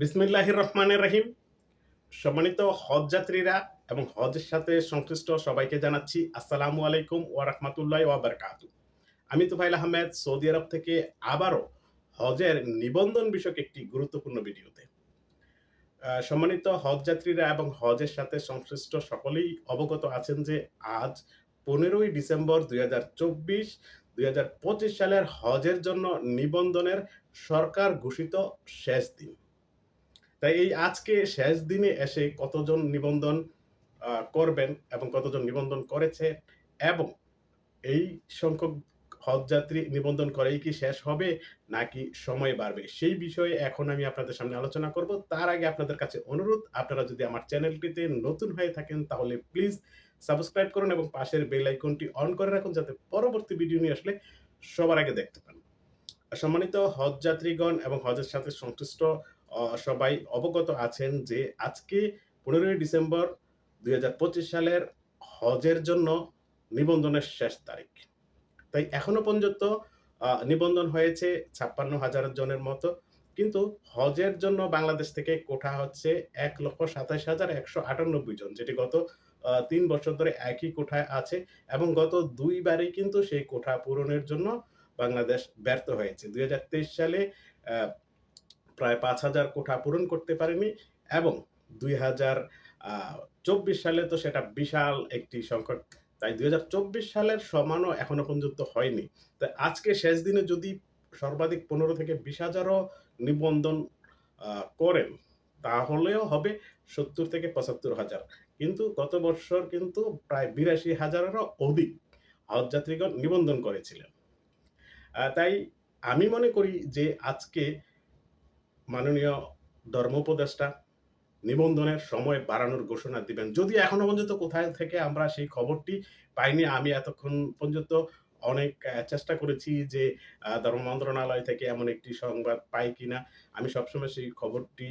বিসমিল্লাহির রহমানের রহিম। সম্মানিত হজ যাত্রীরা এবং হজের সাথে সংশ্লিষ্ট সবাইকে জানাচ্ছি আসসালামু আলাইকুম ওয়া রাহমাতুল্লাহি ওয়া বারাকাতু। আমি তুফাইল আহমেদ, সৌদি আরব থেকে আবারও হজের নিবন্ধন বিষয়ক একটি গুরুত্বপূর্ণ ভিডিওতে। সম্মানিত হজ যাত্রীরা এবং হজের সাথে সংশ্লিষ্ট সকলেই অবগত আছেন যে আজ পনেরোই ডিসেম্বর দুই হাজার চব্বিশ, দুই সালের হজের জন্য নিবন্ধনের সরকার ঘোষিত শেষ দিন। তাই এই আজকে শেষ দিনে এসে কতজন নিবন্ধন করবেন এবং কতজন নিবন্ধন করেছে এবং এই সংখ্যক হজযাত্রী নিবন্ধন করেই কি শেষ হবে নাকি সময় বাড়বে? সেই বিষয়ে এখন আমি আপনাদের সামনে আলোচনা করব। তার আগে আপনাদের কাছে অনুরোধ, আপনারা যদি আমার চ্যানেলটিতে নতুন হয়ে থাকেন তাহলে প্লিজ সাবস্ক্রাইব করুন এবং পাশের বেল আইকনটি অন করে রাখুন যাতে পরবর্তী ভিডিও নিয়ে আসলে সবার আগে দেখতে পান। সম্মানিত হজ যাত্রীগণ এবং হজের সাথে সংশ্লিষ্ট সবাই অবগত আছেন যে আজকে পনেরোই ডিসেম্বর দুই হাজার পঁচিশ সালের হজের জন্য নিবন্ধনের শেষ তারিখ। তাই এখনও পর্যন্ত নিবন্ধন হয়েছে ছাপ্পান্ন হাজার জনের মতো, কিন্তু হজের জন্য বাংলাদেশ থেকে কোঠা হচ্ছে এক লক্ষ সাতাশ হাজার একশো আটানব্বই জন, যেটি গত তিন বছর ধরে একই কোঠায় আছে এবং গত দুইবারই কিন্তু সেই কোঠা পূরণের জন্য বাংলাদেশ ব্যর্থ হয়েছে। দুই হাজার তেইশ সালে প্রায় পাঁচ হাজার কোঠা পূরণ করতে পারেনি এবং দুই হাজার চব্বিশ সালে তো সেটা বিশাল একটি সংকট। তাই দুই হাজার চব্বিশ সালের সমানও এখনও পর্যন্ত হয়নি। তাই আজকে শেষ দিনে যদি সর্বাধিক পনেরো থেকে বিশ হাজারও নিবন্ধন করেন, তাহলেও হবে সত্তর থেকে পঁচাত্তর হাজার। কিন্তু গত বছর কিন্তু প্রায় বিরাশি হাজারেরও অধিক হজ যাত্রীগণ নিবন্ধন করেছিলেন। তাই আমি মনে করি যে আজকে মাননীয় ধর্ম উপদেষ্টা, নিবন্ধনের সময় বাড়ানোর ঘোষণা দিবেন। যদি এখনও পর্যন্ত কোথায় থেকে আমরা সেই খবরটি পাইনি, আমি এতক্ষণ পর্যন্ত অনেক চেষ্টা করেছি যে ধর্ম মন্ত্রণালয় থেকে এমন একটি সংবাদ পাই কিনা। আমি সবসময় সেই খবরটি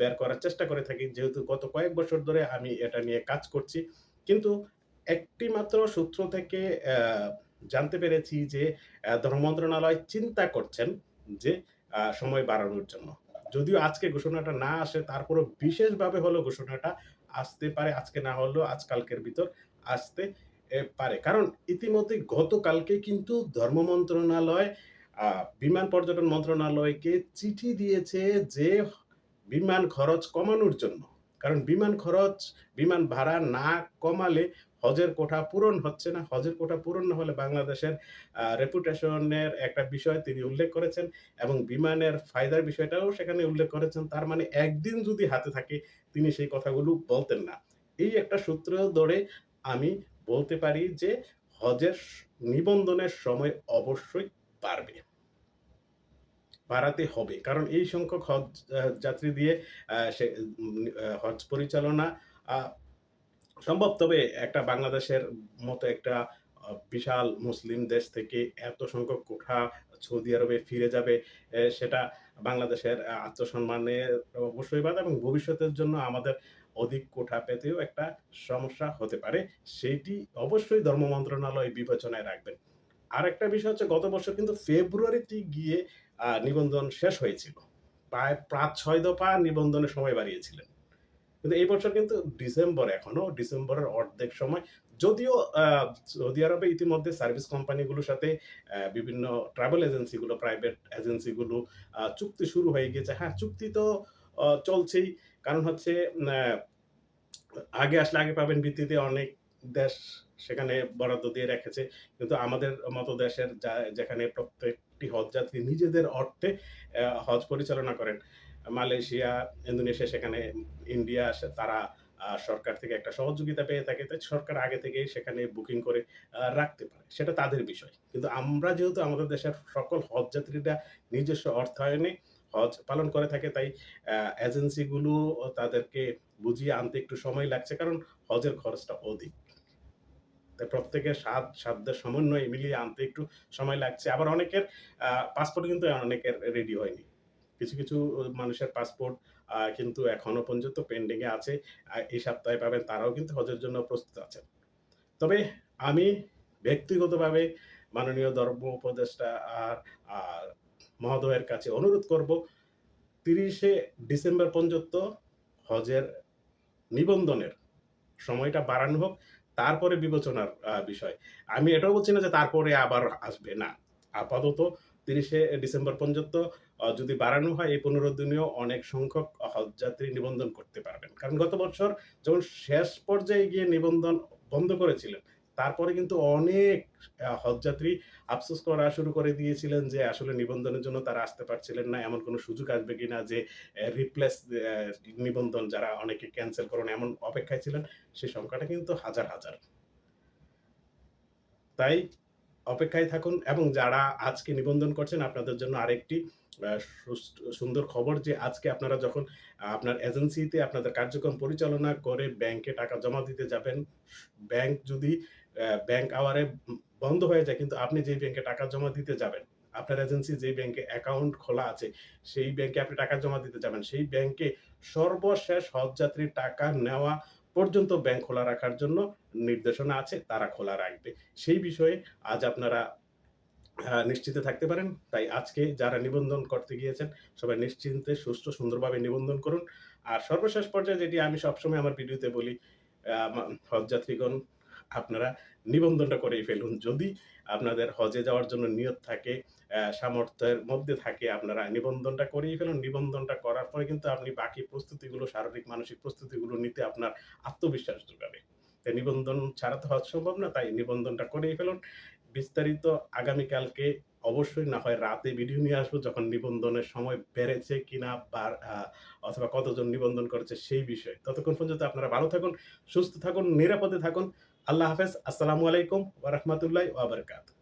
বের করার চেষ্টা করে থাকি। যেহেতু গত কয়েক বছর ধরে আমি এটা নিয়ে কাজ করছি। কিন্তু একটি মাত্র সূত্র থেকে জানতে পেরেছি যে ধর্ম মন্ত্রণালয় চিন্তা করছেন যে সময় বাড়ানোর জন্য। যদিও আজকে ঘোষণাটা না আসে, তারপরও বিশেষভাবে হলো ঘোষণাটা আসতে পারে, আজকে না হলেও আজকালকের ভিতর আসতে পারে। কারণ ইতিমধ্যে গতকালকে কিন্তু ধর্ম মন্ত্রণালয় বিমান পর্যটন মন্ত্রণালয়কে চিঠি দিয়েছে যে বিমান খরচ কমানোর জন্য। কারণ বিমান খরচ, বিমান ভাড়া না কমালে হজের কোঠা পূরণ হচ্ছে না। হজের কোঠা পূরণ না হলে বাংলাদেশের রেপুটেশনের একটা বিষয় তিনি উল্লেখ করেছেন এবং বিমানের ফায়দার বিষয়টাও সেখানে উল্লেখ করেছেন। তার মানে একদিন যদি হাতে থাকে, তিনি সেই কথাগুলো বলতেন না। এই একটা সূত্র ধরে আমি বলতে পারি যে হজের নিবন্ধনের সময় অবশ্যই বাড়বে। বাড়াতে হবে। কারণ এই সংখ্যক হজ যাত্রী দিয়ে সে হজ পরিচালনা সম্ভব? তবে একটা বাংলাদেশের মতো একটা বিশাল মুসলিম দেশ থেকে এত সংখ্যক কোঠা সৌদি আরবে ফিরে যাবে সেটা বাংলাদেশের আহ, আত্মসম্মানের অবশ্যই বাধা এবং ভবিষ্যতের জন্য আমাদের অধিক কোঠা পেতেও একটা সমস্যা হতে পারে। সেইটি অবশ্যই ধর্ম মন্ত্রণালয় বিবেচনায় রাখবেন। আর একটা বিষয় হচ্ছে গত বছর কিন্তু ফেব্রুয়ারিতে গিয়ে নিবন্ধন শেষ হয়েছিল। প্রায় পাঁচ ছয় দফা নিবন্ধনের সময় বাড়িয়েছিলেন। কিন্তু এই বছর কিন্তু ডিসেম্বর এখনও, ডিসেম্বরের অর্ধেক সময়। যদিও সৌদি আরবে ইতিমধ্যে সার্ভিস কোম্পানিগুলোর সাথে বিভিন্ন ট্রাভেল এজেন্সিগুলো প্রাইভেট এজেন্সিগুলো চুক্তি শুরু হয়ে গেছে। হ্যাঁ চুক্তি তো চলছেই। কারণ হচ্ছে আগে আসলে আগে পাবেন ভিত্তিতে অনেক দেশ সেখানে বরাদ্দ দিয়ে রেখেছে। কিন্তু আমাদের মতো দেশের যা- যেখানে প্রত্যেকটি হজযাত্রী নিজেদের অর্থে হজ পরিচালনা করেন। মালয়েশিয়া, ইন্দোনেশিয়া, সেখানে ইন্ডিয়া তারা সরকার থেকে একটা সহযোগিতা পেয়ে থাকে। তাই সরকার আগে থেকেই সেখানে বুকিং করে রাখতে পারে। সেটা তাদের বিষয়। কিন্তু আমরা যেহেতু আমাদের দেশের সকল হজযাত্রীরা নিজস্ব অর্থায়নে হজ পালন করে থাকে, তাই এজেন্সিগুলো তাদেরকে বুঝিয়ে আনতে একটু সময় লাগছে, কারণ হজের খরচটা অধিক। তাই প্রত্যেকের স্বাদ সাধ্যের সমন্বয় মিলিয়ে আনতে একটু সময় লাগছে। আবার অনেকের পাসপোর্ট কিন্তু অনেকের রেডি হয়নি। কিছু কিছু মানুষের পাসপোর্ট কিন্তু এখনও পর্যন্ত পেন্ডিং এ আছে। এই সপ্তাহে পাবেন, তারাও কিন্তু হজের জন্য প্রস্তুত আছেন। তবে আমি ব্যক্তিগতভাবে মাননীয় ধর্ম উপদেষ্টা আর মহোদয়ের কাছে অনুরোধ করব, তিরিশে ডিসেম্বর পর্যন্ত হজের নিবন্ধনের সময়টা বাড়ানো হোক, তারপরে বিবেচনার বিষয়। আমি এটাও বলছি না যে তারপরে আবার আসবে, না। আপাতত তিরিশে ডিসেম্বর পর্যন্ত যদি বাড়ানো হয়, এই পনেরো দিনেও অনেক সংখ্যক হজযাত্রী নিবন্ধন করতে পারবেন। কারণ গত বছর যখন শেষ পর্যায়ে গিয়ে নিবন্ধন বন্ধ করেছিলেন, তারপরে কিন্তু অনেক হজযাত্রী আফসোস করা শুরু করে দিয়েছিলেন যে আসলে নিবন্ধনের জন্য তারা আসতে পারছিলেন না। এমন কোনো সুযোগ আসবে কিনা যে রিপ্লেস নিবন্ধন যারা অনেকে ক্যান্সেল করেন এমন অপেক্ষায় ছিলেন সেই সংখ্যাটা কিন্তু হাজার হাজার। তাই অপেক্ষায় থাকুন এবং যারা আজকে নিবন্ধন করছেন, আপনাদের জন্য আরেকটি সুন্দর খবর যে আজকে আপনারা যখন, আপনার এজেন্সিতে আপনাদের কার্যক্রম পরিচালনা করে ব্যাংকে টাকা জমা দিতে যাবেন, ব্যাংক যদি ব্যাংক আওয়ারে বন্ধ হয়ে যায় কিন্তু আপনি যেই ব্যাংকে টাকা জমা দিতে যাবেন, আপনার এজেন্সি যেই ব্যাংকে অ্যাকাউন্ট খোলা আছে, সেই ব্যাংকে আপনি টাকা জমা দিতে যাবেন, সেই ব্যাংকে সর্বশেষ হজযাত্রীর টাকা নেওয়া পর্যন্ত ব্যাংক খোলা রাখার জন্য নির্দেশনা আছে, তারা খোলা রাখবে। সেই বিষয়ে আজ আপনারা নিশ্চিতে থাকতে পারেন। তাই আজকে যারা নিবন্ধন করতে গিয়েছেন, সবাই নিশ্চিন্তে সুস্থ সুন্দরভাবে নিবন্ধন করুন। আর সর্বশেষ পর্যায়ে যেটি আমি সবসময় আমার ভিডিওতে বলি হজযাত্রীগণ আপনারা নিবন্ধনটা করেই ফেলুন। যদি আপনাদের হজে যাওয়ার জন্য নিয়ত থাকে সামর্থ্যের মধ্যে থাকে, আপনারা নিবন্ধনটা করেই ফেলুন। নিবন্ধনটা করার পরে কিন্তু আপনি বাকি প্রস্তুতিগুলো, শারীরিক, মানসিক প্রস্তুতিগুলো নিতে আপনার আত্মবিশ্বাস যোগাবে। তাই নিবন্ধন ছাড়া তো হওয়া সম্ভব না, তাই নিবন্ধনটা করেই ফেলুন। বিস্তারিত আগামীকালকে অবশ্যই না হয় রাতে ভিডিও নিয়ে আসব, যখন নিবন্ধনের সময় বেড়েছে কিনা বা অথবা কতজন নিবন্ধন করেছে সেই বিষয়ে। ততক্ষণ পর্যন্ত আপনারা ভালো থাকুন, সুস্থ থাকুন, নিরাপদে থাকুন। আল্লাহ হাফেজ আসসালামু আলাইকুম ওয়া বারাকাতুহু।